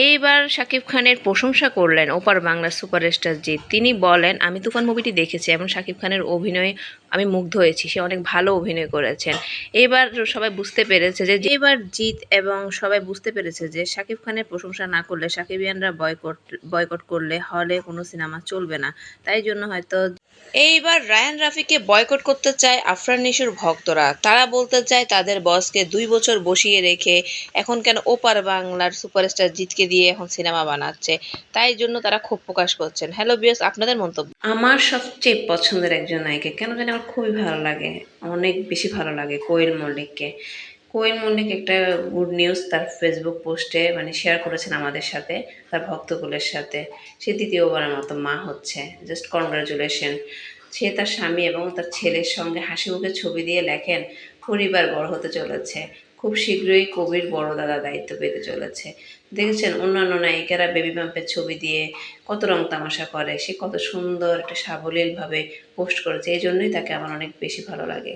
এইবার শাকিব খানের প্রশংসা করলেন ওপার বাংলা সুপারস্টার জিৎ। তিনি বলেন, আমি তুফান মুভিটি দেখেছি এবং শাকিব খানের অভিনয় আমি মুগ্ধ হয়েছি। সে অনেক ভালো অভিনয় করেছেন। এবার সবাই বুঝতে পেরেছে যে, এবার জিৎ এবং সবাই বুঝতে পেরেছে যে, শাকিব খানের প্রশংসা না করলে সাকিবিয়ানরা বয়কট বয়কট করলে হলে কোনো সিনেমা চলবে না। তাই জন্য হয়তো এইবার রায়ান রাফিকে বয়কট করতে চায় আফরান নিশোর ভক্তরা। তারা বলতে চায় তাদের বসকে দুই বছর বসিয়ে রেখে এখন কেন ওপার বাংলার সুপারস্টার জিতকে দিয়ে এখন সিনেমা বানাচ্ছে। তাই জন্য তারা ক্ষোভ প্রকাশ করছেন। হ্যালো বিয়স আপনাদের মন্তব্য? আমার সবচেয়ে পছন্দের একজন নায়িকা, কেন জানি আমার খুবই ভালো লাগে, অনেক বেশি ভালো লাগে কোয়েল মল্লিককে। কোয়েল মল্লিক একটা গুড নিউজ, তার ফেসবুক পোস্টে মানে শেয়ার করেছেন আমাদের সাথে, তার ভক্তকুলের সাথে। সে দ্বিতীয়বারের মতো মা হচ্ছে। জাস্ট কনগ্রাচুলেশন সে তার স্বামী এবং তার ছেলের সঙ্গে হাসি মুখে ছবি দিয়ে লেখেন, পরিবার বড় হতে চলেছে। খুব শীঘ্রই কবির বড় দাদা দায়িত্ব পেতে চলেছে। দেখেছেন অন্যান্য নায়িকারা বেবি বাম্পের ছবি দিয়ে কত রং তামাশা করে। সে কত সুন্দর একটা সাবলীলভাবে পোস্ট করেছে। এই জন্যই তাকে আমার অনেক বেশি ভালো লাগে।